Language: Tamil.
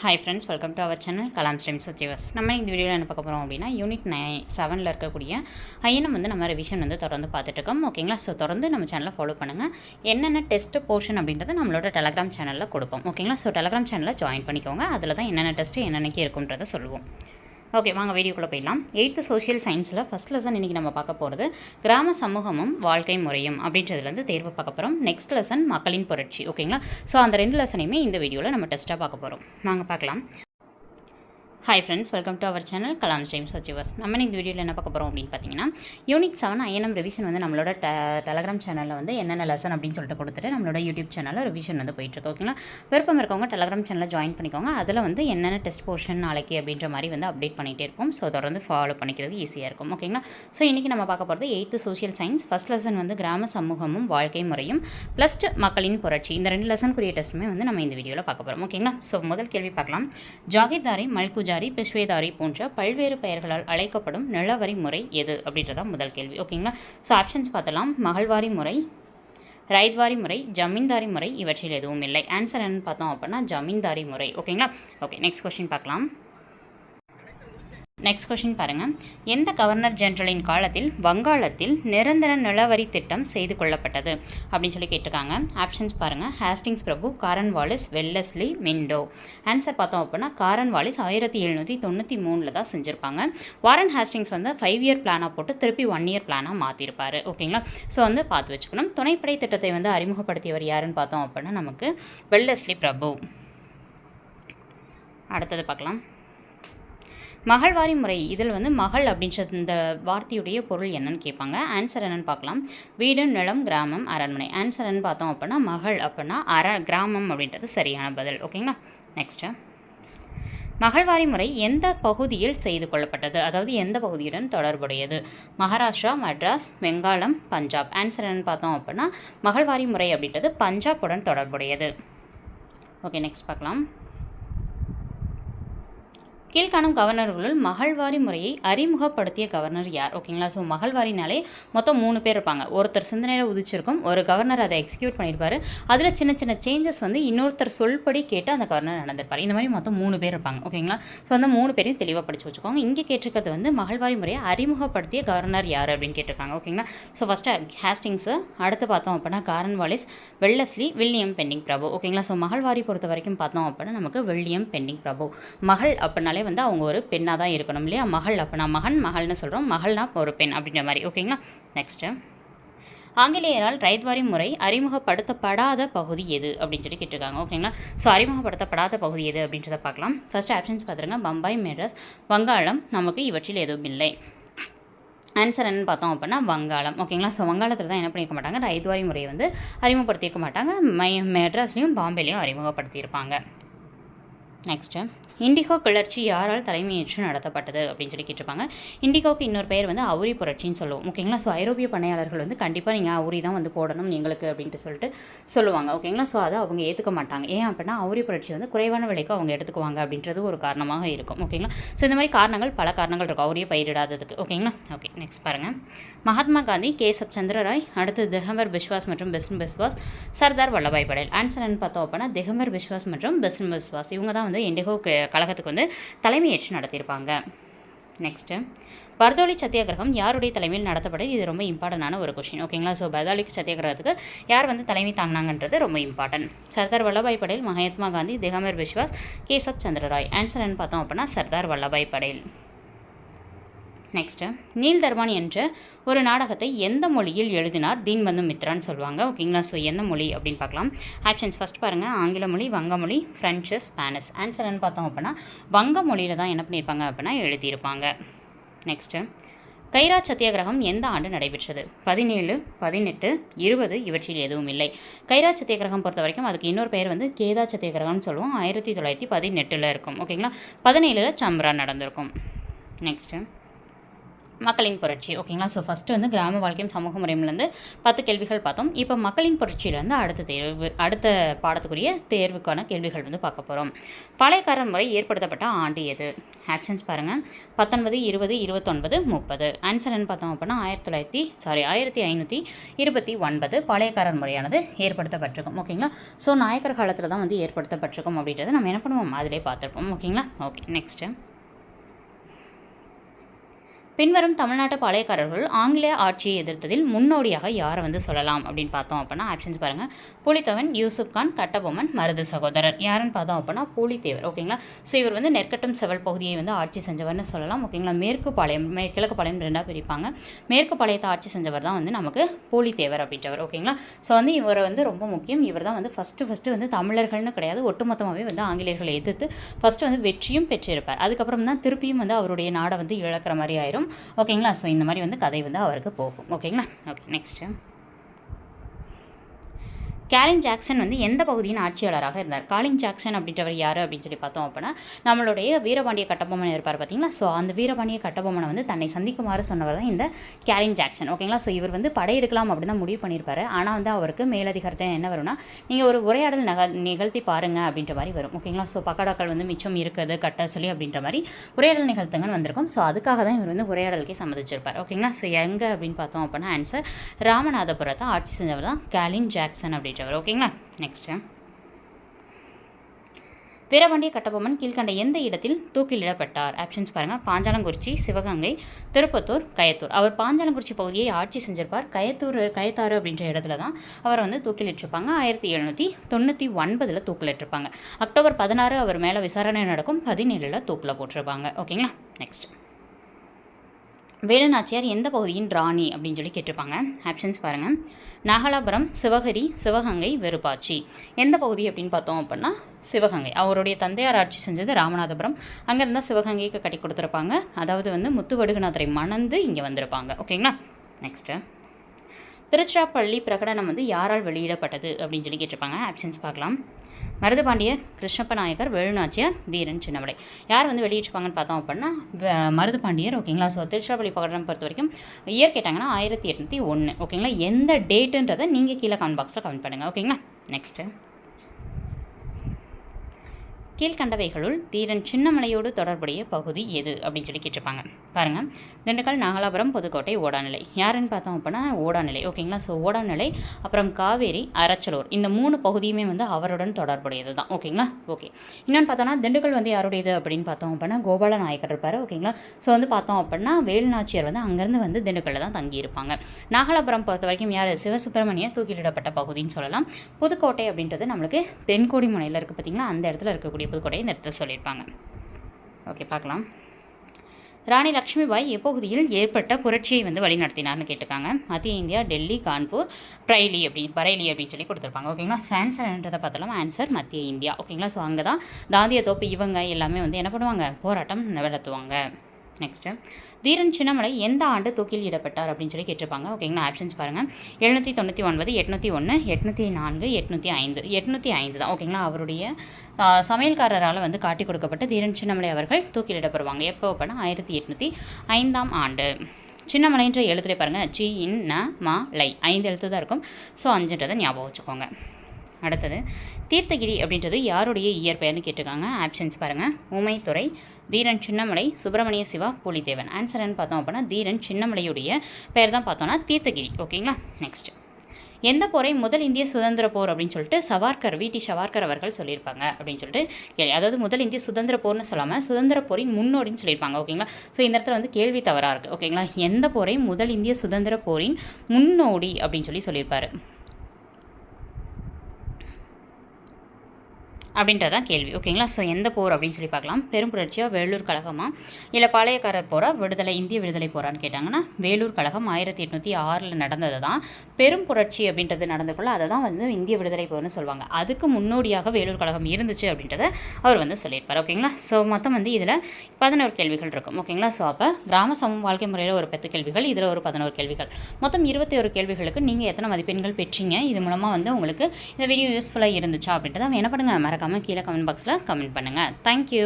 Hi friends welcome to our channel Kalam dreams சச்சிவஸ் நம்ம இந்த வீடியோவில் என்ன பார்க்க போகிறோம் அப்படின்னா யூனிட் நைன் செவனில் இருக்கக்கூடிய ஐயனம் வந்து நம்ம ரிவிஷன் வந்து தொடர்ந்து பார்த்துட்ருக்கோம் ஓகேங்களா ஸோ தொடர்ந்து நம்ம சேனலை ஃபாலோ பண்ணுங்கள் என்னென்ன டெஸ்ட் போர்ஷன் அப்படின்றத நம்மளோட டெலகிராம் சேனலில் கொடுப்போம். ஓகேங்களா ஸோ டெலகிராம் சேனலில் ஜாயின் பண்ணிக்கோங்க. அதில் தான் என்னென்ன டெஸ்ட்டு என்னென்னக்கு இருக்குன்றதை சொல்லுவோம். ஓகே வாங்க வீடியோக்குள்ளே போயிடலாம். எயித்து சோஷியல் சயின்ஸில் ஃபஸ்ட் லெசன் இன்றைக்கி நம்ம பார்க்க போகிறது கிராம சமூகமும் வாழ்க்கை முறையும் அப்படின்றதுலேருந்து தேர்வு பார்க்க போகிறோம் நெக்ஸ்ட் லெசன் மக்களின் புரட்சி. ஓகேங்களா ஸோ அந்த ரெண்டு லெசனையுமே இந்த வீடியோவில் நம்ம டெஸ்ட்டாக பார்க்க போகிறோம் வாங்க பார்க்கலாம். Hi friends welcome to our channel Kalam dreams achievers நம்ம இந்த வீடியோவில் என்ன பார்க்க போகிறோம் அப்படின்னு பார்த்தீங்கன்னா யூனிக் செவன் ஐஎன்எம் ரிவிஷன் வந்து நம்மளோட ட டெலகிராம் சேனலில் வந்து என்னென்ன லெசன் அப்படின்னு சொல்லிட்டு கொடுத்துட்டு நம்மளோட யூடியூப் சேனலில் ரிவிஷன் வந்து போயிட்டுருக்கு ஓகேங்களா விருப்பம் இருக்கவங்க டெலகிராம் சேனலில் ஜாயின் பண்ணிக்கோங்க. அதில் வந்து என்னென்ன டெஸ்ட் போர்ஷன் நாளைக்கு அப்படின்ற மாதிரி வந்து அப்டேட் பண்ணிகிட்டே இருப்போம். ஸோ தொடர்ந்து ஃபாலோ பண்ணிக்கிறது ஈஸியாக இருக்கும் ஓகேங்களா ஸோ இன்றைக்கி நம்ம பார்க்க போகிறது eighth social science first lesson வந்து கிராம சமூகமும் வாழ்க்கை முறையும் ப்ளஸ் மக்களின் புரட்சி. இந்த ரெண்டு லெசனுக்குரிய டெஸ்ட்டுமே வந்து நம்ம இந்த வீடியோவில் பார்க்க போகிறோம் ஓகேங்களா ஸோ முதல் கேள்வி பார்க்கலாம். ஜாகிர்தாரி மல்குஜாரி பிஸ்வேதாரி போன்ற பல்வேறு பெயர்களால் அழைக்கப்படும் நிலவரி முறை எது அப்படின்றதான் முதல் கேள்வி. ஓகேங்களா? ஸோ ஆப்ஷன்ஸ் பார்த்தலாம். மகள்வாரி முறை ரைத்வாரி முறை ஜமீன்தாரி முறை இவற்றில் எதுவும் இல்லை. ஆன்சர் என்னன்னு பார்த்தோம் அப்படின்னா ஜமீன்தாரி முறை. ஓகேங்களா? ஓகே நெக்ஸ்ட் கொஸ்டின் பார்க்கலாம். நெக்ஸ்ட் கொஷின் பாருங்கள் எந்த கவர்னர் ஜெனரலின் காலத்தில் வங்காளத்தில் நிரந்தர நிலவரி திட்டம் செய்து கொள்ளப்பட்டது? அப்படின்னு சொல்லி கேட்டிருக்காங்க. ஆப்ஷன்ஸ் பாருங்கள் ஹேஸ்டிங்ஸ் பிரபு காரன் வாலிஸ் வெல்லஸ்லி மிண்டோ ஆன்சர் பார்த்தோம் அப்படின்னா காரன் வாலிஸ் ஆயிரத்தி எழுநூற்றி தொண்ணூற்றி மூணில் தான் செஞ்சுருப்பாங்க. வாரன் ஹாஸ்டிங்ஸ் வந்து ஃபைவ் இயர் பிளானாக போட்டு திருப்பி ஒன் இயர் பிளானாக மாற்றிருப்பார் ஓகேங்களா ஸோ வந்து பார்த்து வச்சுக்கணும். துணைப்படை திட்டத்தை வந்து அறிமுகப்படுத்தியவர் யாருன்னு பார்த்தோம் அப்படின்னா நமக்கு வெல்லஸ்லி பிரபு. அடுத்தது பார்க்கலாம். மகள்வாரி முறை இதில் வந்து மகள் அப்படின்ற இந்த வார்த்தையுடைய பொருள் என்னன்னு கேட்பாங்க. ஆன்சர் என்னன்னு பார்க்கலாம். வீடு நிலம் கிராமம் அரண்மனை. ஆன்சர் என்னன்னு பார்த்தோம் அப்படின்னா மகள் அப்படின்னா அர கிராமம் அப்படின்றது சரியான பதில். ஓகேங்களா? நெக்ஸ்ட்டு மகள்வாரி முறை எந்த பகுதியில் செய்து கொள்ளப்பட்டது? அதாவது எந்த பகுதியுடன் தொடர்புடையது? மகாராஷ்டிரா மட்ராஸ் வெங்காளம் பஞ்சாப். ஆன்சர் என்னன்னு பார்த்தோம் அப்படின்னா மகள்வாரி முறை அப்படின்றது பஞ்சாப்புடன் தொடர்புடையது. ஓகே நெக்ஸ்ட் பார்க்கலாம். கீழ்காணும் கவர்னர்களுள் மகள்வாரி முறையை அறிமுகப்படுத்திய கவர்னர் யார்? ஓகேங்களா ஸோ மகள்வாரினாலே மொத்தம் மூணு பேர் இருப்பாங்க. ஒருத்தர் சிந்தனையில் உதிச்சிருக்கும் ஒரு கவர்னர் அதை எக்ஸிக்யூட் பண்ணியிருப்பார் அதில் சின்ன சின்ன சேஞ்சஸ் வந்து இன்னொருத்தர் சொல்படி கேட்டு அந்த கவர்னர் நடந்திருப்பார். இந்த மாதிரி மொத்தம் மூணு பேர் இருப்பாங்க. ஓகேங்களா ஸோ அந்த மூணு பேரையும் தெளிவாக படித்து வச்சுக்கோங்க. இங்கே கேட்டிருக்கிறது வந்து மகள்வாரி முறையை அறிமுகப்படுத்திய கவர்னர் யார் அப்படின்னு கேட்டிருக்காங்க. ஓகேங்களா ஸோ ஃபஸ்ட்டு ஹேஸ்டிங்ஸு அடுத்து பார்த்தோம் அப்படின்னா Cornwallis Wellesley William Bentinck பிரபு. ஓகேங்களா ஸோ மகள்வாரி பொறுத்த வரைக்கும் பார்த்தோம் அப்படின்னா நமக்கு வில்லியம் பெண்டிங் பிரபு. மகள் அப்படின்னாலே வந்து அவங்க ஒரு பெண்ணாக தான் இருக்கணும் இல்லையா? மகள் அப்போ நான் மகன் மகள்னு சொல்கிறோம் மகள்னா ஒரு பெண் அப்படின்ற மாதிரி. ஓகேங்களா? நெக்ஸ்ட்டு ஆங்கிலேயரால் ரைத்வாரி முறை அறிமுகப்படுத்தப்படாத பகுதி எது அப்படின்னு சொல்லி கேட்டிருக்காங்க. ஓகேங்களா? ஸோ அறிமுகப்படுத்தப்படாத பகுதி எது அப்படின்றத பார்க்கலாம். ஃபர்ஸ்ட் ஆப்ஷன்ஸ் பார்த்துருங்க. பம்பாய் மெட்ராஸ் வங்காளம். நமக்கு இவற்றில் எதுவும் இல்லை. ஆன்சர் என்னன்னு பார்த்தோம் அப்படின்னா வங்காளம். ஓகேங்களா? ஸோ வங்காளத்தில் தான் என்ன பண்ணியிருக்க மாட்டாங்க? ரைத்வாரி முறையை வந்து அறிமுகப்படுத்தியிருக்க மாட்டாங்க. மை மெட்ராஸ்லேயும் பாம்பேலையும் அறிமுகப்படுத்தியிருப்பாங்க. நெக்ஸ்ட்டு இண்டிகோ கிளர்ச்சி யாரால் தலைமையேற்று நடத்தப்பட்டது அப்படின்னு சொல்லி கேட்டிருப்பாங்க. இண்டிகோக்கு இன்னொரு பெயர் வந்து அவுரி புரட்சின்னு சொல்லுவோம். ஓகேங்களா? ஸோ ஐரோப்பிய பணியாளர்கள் வந்து கண்டிப்பாக நீங்கள் அவுரி தான் வந்து போடணும் எங்களுக்கு அப்படின்ட்டு சொல்லிட்டு சொல்லுவாங்க. ஓகேங்களா? ஸோ அதை அவங்க ஏற்றுக்க மாட்டாங்க. ஏன் அப்படின்னா அவுரி புரட்சி வந்து குறைவான விலைக்கு அவங்க எடுத்துக்குவாங்க அப்படின்றது ஒரு காரணமாக இருக்கும். ஓகேங்களா? ஸோ இந்த மாதிரி காரணங்கள் பல காரணங்கள் இருக்கும். அவுரியை பயிரிடாததுக்கு. ஓகேங்களா? ஓகே நெக்ஸ்ட் பாருங்கள் மகாத்மா காந்தி கேசப் சந்திரராய் அடுத்து திகம்பர் பிஸ்வாஸ் மற்றும் பெஸ்ன் பிஸ்வாஸ் சர்தார் வல்லபாய் படேல். ஆன்சர் என்ன பார்த்தோம் அப்படின்னா திகம்பர் பிஸ்வாஸ் மற்றும் பெஸ்ன் பிஸ்வாஸ் இவங்க தான் வந்து இண்டிகோ கழகத்துக்கு வந்து தலைமையேற்று நடத்தியிருப்பாங்க. நெக்ஸ்ட்டு பர்தோலி சத்தியாகிரகம் யாருடைய தலைமையில் நடத்தப்படுது இது ரொம்ப இம்பார்ட்டண்டான ஒரு கொஷின் ஓகேங்களா ஸோ பர்தோலி சத்தியாகிரகத்துக்கு யார் வந்து தலைமை தாங்கினாங்கன்றது ரொம்ப இம்பார்ட்டன்ட் சர்தார் வல்லபாய் படேல் மகாத்மா காந்தி திகமர் பிஸ்வாஸ் கேசப் சந்திரராய். ஆன்சர் என்ன பார்த்தோம் அப்படின்னா சர்தார் வல்லபாய் படேல். நெக்ஸ்ட்டு நீல்தர்பான் என்ற ஒரு நாடகத்தை எந்த மொழியில் எழுதினார்? தீன்பந்து மித்ரான்னு சொல்லுவாங்க ஓகேங்களா ஸோ எந்த மொழி அப்படின்னு பார்க்கலாம். ஆப்ஷன்ஸ் ஃபஸ்ட் பாருங்கள் ஆங்கில மொழி வங்க மொழி ஃப்ரெஞ்சு ஸ்பானிஷ் ஆன்சர்னு பார்த்தோம் அப்படின்னா வங்க மொழியில் தான் என்ன பண்ணியிருப்பாங்க அப்படின்னா எழுதியிருப்பாங்க. நெக்ஸ்ட்டு கைராஜ் சத்தியாகிரகம் எந்த ஆண்டு நடைபெற்றது? பதினேழு பதினெட்டு இருபது இவற்றில் எதுவும் இல்லை. கைரா சத்தியாகிரகம் பொறுத்த வரைக்கும் அதுக்கு இன்னொரு பெயர் வந்து கேதா சத்தியாகிரகம்னு சொல்லுவோம். ஆயிரத்தி தொள்ளாயிரத்தி பதினெட்டில் இருக்கும். ஓகேங்களா பதினேழில் சம்ரா நடந்திருக்கும். நெக்ஸ்ட்டு மக்களின் புரட்சி ஓகேங்களா ஸோ ஃபஸ்ட்டு வந்து கிராம வாழ்க்கையும் சமூக முறையிலேருந்து பத்து கேள்விகள் பார்த்தோம். இப்போ மக்களின் புரட்சியிலேருந்து அடுத்த தேர்வு அடுத்த பாடத்துக்குரிய தேர்வுக்கான கேள்விகள் வந்து பார்க்க போகிறோம் பழையக்காரன் முறை ஏற்படுத்தப்பட்ட ஆண்டு எது? ஆப்ஷன்ஸ் பாருங்கள் பத்தொன்பது இருபது இருபத்தொன்பது முப்பது. ஆன்சர் என்ன பார்த்தோம் அப்படின்னா ஆயிரத்தி தொள்ளாயிரத்தி சாரி ஆயிரத்தி ஐநூற்றி இருபத்தி ஒன்பது பழையக்காரன் முறையானது ஏற்படுத்தப்பட்டிருக்கும் ஓகேங்களா ஸோ நாயக்கர் காலத்தில் தான் வந்து ஏற்படுத்தப்பட்டிருக்கும் அப்படின்றத நம்ம என்ன பண்ணுவோம்? அதிலே பார்த்துருப்போம் ஓகேங்களா ஓகே நெக்ஸ்ட்டு பின்வரும் தமிழ்நாட்டு பாளையக்காரர்கள் ஆங்கிலேய ஆட்சியை எதிர்த்ததில் முன்னோடியாக யாரை வந்து சொல்லலாம் அப்படின்னு பார்த்தோம் அப்படின்னா ஆப்ஷன்ஸ் பாருங்கள் புலித்தவன் யூசுப் கான் கட்டபொம்மன் மருது சகோதரர். யாருன்னு பார்த்தோம் அப்படின்னா புலித்தேவர். ஓகேங்களா ஸோ இவர் வந்து நெற்கட்டும் செவல் பகுதியை வந்து ஆட்சி செஞ்சவர்னு சொல்லலாம். ஓகேங்களா மேற்கு பாளையம் மே கிழக்கு பாளையம் ரெண்டாக பிரிப்பாங்க. மேற்கு பாளையத்தை ஆட்சி செஞ்சவர் தான் வந்து நமக்கு புலித்தேவர் அப்படின்றவர். ஓகேங்களா ஸோ வந்து இவர் வந்து ரொம்ப முக்கியம். இவர் தான் வந்து ஃபஸ்ட்டு ஃபஸ்ட்டு வந்து தமிழர்கள்னு கிடையாது. ஒட்டுமொத்தமாகவே வந்து ஆங்கிலேயர்களை எதிர்த்து ஃபஸ்ட்டு வந்து வெற்றியும் பெற்றிருப்பார். அதுக்கப்புறம் தான் திருப்பியும் வந்து அவருடைய நாடை வந்து இழக்கிற மாதிரி ஆயிரும். ஓகேங்களா? ஸோ இந்த மாதிரி வந்து கதை வந்து அவருக்கு போகும். ஓகேங்களா? ஓகே நெக்ஸ்ட்டு கேலின் ஜாக்சன் வந்து எந்த பகுதியின் ஆட்சியாளராக இருந்தார்? காலின் ஜாக்சன் அப்படின்றவர் யார் அப்படின்னு சொல்லி பார்த்தோம் அப்படின்னா நம்மளுடைய வீரபாண்டிய கட்டபொம்மன் இருப்பார் பார்த்தீங்களா? ஸோ அந்த வீரபாண்டிய கட்டபொம்மனை வந்து தன்னை சந்திக்குமாறு சொன்னவர் தான் இந்த கேலின் ஜாக்சன் ஓகேங்களா ஸோ இவர் வந்து படையெடுக்கலாம் அப்படின்னு தான் முடிவு பண்ணியிருப்பார். ஆனால் வந்து அவருக்கு மேலதிகாரத்தை என்ன வரும்னா நீங்கள் ஒரு உரையாடல் நக நிகழ்த்தி பாருங்க அப்படின்ற மாதிரி வரும். ஓகேங்களா ஸோ பக்கடாக்கள் வந்து மிச்சம் இருக்குது கட்ட சொல்லி அப்படின்ற மாதிரி உரையாடல் நிகழ்த்துங்கன்னு வந்திருக்கும். ஸோ அதுக்காக தான் இவர் வந்து உரையாடலுக்கே சம்மதிச்சிருப்பார். ஓகேங்களா ஸோ எங்கே அப்படின்னு பார்த்தோம் அப்படின்னா ஆன்சர் ராமநாதபுரத்தை ஆட்சி செஞ்சவர் தான் கேலின் ஜாக்சன் அப்படின்ற அப்படின்றவர் ஓகேங்களா நெக்ஸ்ட்டு பிறவண்டிய கட்டபொம்மன் கீழ்கண்ட எந்த இடத்தில் தூக்கிலிடப்பட்டார்? ஆப்ஷன்ஸ் பாருங்கள் பாஞ்சாலங்குறிச்சி சிவகங்கை திருப்பத்தூர் கயத்தூர். அவர் பாஞ்சாலங்குறிச்சி பகுதியை ஆட்சி செஞ்சிருப்பார். கயத்தூர் கயத்தாறு அப்படின்ற இடத்துல தான் அவர் வந்து தூக்கிலிட்டிருப்பாங்க. ஆயிரத்தி எழுநூற்றி தொண்ணூற்றி ஒன்பதில் தூக்கிலிட்டிருப்பாங்க. அக்டோபர் பதினாறு அவர் மேலே விசாரணை நடக்கும். பதினேழில் தூக்கில் போட்டிருப்பாங்க. ஓகேங்களா நெக்ஸ்ட் வேலுநாச்சியார் எந்த பகுதியின் ராணி அப்படின்னு சொல்லி கேட்டிருப்பாங்க. ஆப்ஷன்ஸ் பாருங்கள் நாகலாபுரம் சிவகிரி சிவகங்கை வெறுப்பாச்சி. எந்த பகுதி அப்படின்னு பார்த்தோம் அப்படின்னா சிவகங்கை. அவருடைய தந்தையார் ஆட்சி செஞ்சது ராமநாதபுரம். அங்கேருந்தால் சிவகங்கைக்கு கட்டி கொடுத்துருப்பாங்க. அதாவது வந்து முத்துவடுகநாதரை மணந்து இங்கே வந்திருப்பாங்க. ஓகேங்களா? நெக்ஸ்ட்டு திருச்சிராப்பள்ளி பிரகடனம் வந்து யாரால் வெளியிடப்பட்டது அப்படின்னு சொல்லி கேட்டிருப்பாங்க. ஆப்ஷன்ஸ் பார்க்கலாம். மருதுபாண்டியர் கிருஷ்ணப்ப நாயக்கர் வேலுநாச்சியார் தீரன் சின்னமலை யார் வந்து வெளியிட்டிருப்பாங்கன்னு பார்த்தோம் அப்படின்னா மருதுபாண்டியர் ஓகேங்களா? ஸோ திருச்சிராப்பள்ளி பகடம் பொறுத்த வரைக்கும் இயர் கேட்டாங்கன்னா ஆயிரத்தி எட்நூற்றி ஒன்று ஓகேங்களா? எந்த டேட்டுன்றதை நீங்கள் கீழே கமெண்ட் பாக்ஸில் கமெண்ட் பண்ணுங்கள் ஓகேங்களா? நெக்ஸ்ட்டு கீழ்கண்டவைகளுள் தீரன் சின்னமலையோடு தொடர்புடைய பகுதி எது அப்படின்னு சொல்லி கேட்டிருப்பாங்க. பாருங்கள் திண்டுக்கல் நாகலாபுரம் புதுக்கோட்டை ஓடாநிலை. யாருன்னு பார்த்தோம் அப்படின்னா ஓடாநிலை. ஓகேங்களா? ஸோ ஓடாநிலை அப்புறம் காவேரி அரச்சலூர் இந்த மூணு பகுதியுமே வந்து அவருடன் தொடர்புடையது தான். ஓகேங்களா? ஓகே. இன்னொன்று பார்த்தோன்னா திண்டுக்கல் வந்து யாருடையது அப்படின்னு பார்த்தோம் அப்படின்னா கோபால நாயக்கர் இருப்பார். ஓகேங்களா? ஸோ வந்து பார்த்தோம் அப்படின்னா வேலுநாச்சியார் வந்து அங்கேருந்து வந்து திண்டுக்கல்ல தான் தங்கியிருப்பாங்க. நாகலாபுரம் பொறுத்த வரைக்கும் யார்? சிவசுப்பிரமணிய தூக்கிலிடப்பட்ட பகுதின்னு சொல்லலாம். புதுக்கோட்டை அப்படின்றது நம்மளுக்கு தென்கோடி முனையில் இருக்குது பார்த்தீங்களா அந்த இடத்துல இருக்கக்கூடிய புதுக்கோட்டையை இந்த இடத்துல சொல்லியிருப்பாங்க. ஓகே பார்க்கலாம். ராணி லக்ஷ்மிபாய் எப்பகுதியில் ஏற்பட்ட புரட்சியை வந்து வழிநடத்தினார்னு கேட்டிருக்காங்க. மத்திய இந்தியா டெல்லி கான்பூர் பிரைலி அப்படின்னு பரைலி அப்படின்னு சொல்லி கொடுத்துருப்பாங்க. ஓகேங்களா ஆன்சர்ன்றதை பார்த்தாலும் ஆன்சர் மத்திய இந்தியா. ஓகேங்களா ஸோ அங்கே தான் தாந்திய தோப்பு இவங்க எல்லாமே வந்து என்ன பண்ணுவாங்க? போராட்டம் நடத்துவாங்க. நெக்ஸ்ட்டு தீரன் சின்னமலை எந்த ஆண்டு தூக்கிலிடப்பட்டார் அப்படின்னு சொல்லி கேட்டிருப்பாங்க. ஓகேங்களா ஆப்ஷன்ஸ் பாருங்கள் எழுநூற்றி தொண்ணூற்றி ஒன்பது எட்நூற்றி ஒன்று எட்நூற்றி நான்கு எட்நூற்றி ஐந்து. எட்நூற்றி ஐந்து தான். ஓகேங்களா அவருடைய சமையல்காரரால் வந்து காட்டி கொடுக்கப்பட்ட தீரன் சின்னமலை அவர்கள் தூக்கிலிடப்படுவாங்க எப்போ அப்படின்னா ஆயிரத்தி எட்நூற்றி ஐந்தாம் ஆண்டு. சின்னமலைன்ற எழுத்துலேயே பாருங்கள் சி இன் ந மா லை. ஐந்து எழுத்து தான் இருக்கும். ஸோ அஞ்சுன்றதை ஞாபகம் வச்சுக்கோங்க. அடுத்தது தீர்த்தகிரி அப்படின்றது யாருடைய இயற்பெயர்னு கேட்டிருக்காங்க. ஆப்ஷன்ஸ் பாருங்கள் உமைத்துறை தீரன் சின்னமலை சுப்பிரமணிய சிவா புலிதேவன். ஆன்சர்னு பார்த்தோம் அப்படின்னா தீரன் சின்னமலையுடைய பெயர் தான் பார்த்தோன்னா தீர்த்தகிரி. ஓகேங்களா? நெக்ஸ்ட் எந்த போரை முதல் இந்திய சுதந்திர போர் அப்படின்னு சொல்லிட்டு சவார்கர் விடி சவார்கர் அவர்கள் சொல்லியிருப்பாங்க அப்படின்னு சொல்லிட்டு கேள்வி அதாவது முதல் இந்திய சுதந்திர போர்னு சொல்லாமல் சுதந்திர போரின் முன்னோடின்னு சொல்லியிருப்பாங்க. ஓகேங்களா? ஸோ இந்த இடத்துல வந்து கேள்வி தவறாக இருக்குது ஓகேங்களா? எந்த போரை முதல் இந்திய சுதந்திர போரின் முன்னோடி அப்படின்னு சொல்லி சொல்லியிருப்பாரு. அப்படின்றதான் கேள்வி. ஓகேங்களா? ஸோ எந்த போர் அப்படின்னு சொல்லி பார்க்கலாம். பெரும் புரட்சியாக வேலூர் கழகமா? இல்லை பாளையக்காரர் போரா விடுதலை இந்திய விடுதலை போரான்னு கேட்டாங்கன்னா வேலூர் கழகம் ஆயிரத்தி எட்நூற்றி ஆறில் நடந்தது தான் பெரும் புரட்சி அப்படின்றது நடந்தக்குள்ள அதை தான் வந்து இந்திய விடுதலை போர்னு சொல்லுவாங்க. அதுக்கு முன்னோடியாக வேலூர் கழகம் இருந்துச்சு அப்படின்றத அவர் வந்து சொல்லியிருப்பார். ஓகேங்களா? ஸோ மொத்தம் வந்து இதில் பதினோரு கேள்விகள் இருக்கும். ஓகேங்களா? ஸோ அப்போ கிராம சமூக வாழ்க்கை முறையில் ஒரு பத்து கேள்விகள் இதில் ஒரு பதினோரு கேள்விகள். மொத்தம் இருபத்தி ஒரு கேள்விகளுக்கு நீங்கள் எத்தனை மதிப்பெண்கள் பெற்றீங்க? இது மூலமாக வந்து உங்களுக்கு இந்த வீடியோ யூஸ்ஃபுல்லாக இருந்துச்சா அப்படின்றத என்ன பண்ணுங்கள் மறக்க மறக்காமல் கீழே கமெண்ட் பாக்ஸில் கமெண்ட் பண்ணுங்கள் தேங்க்யூ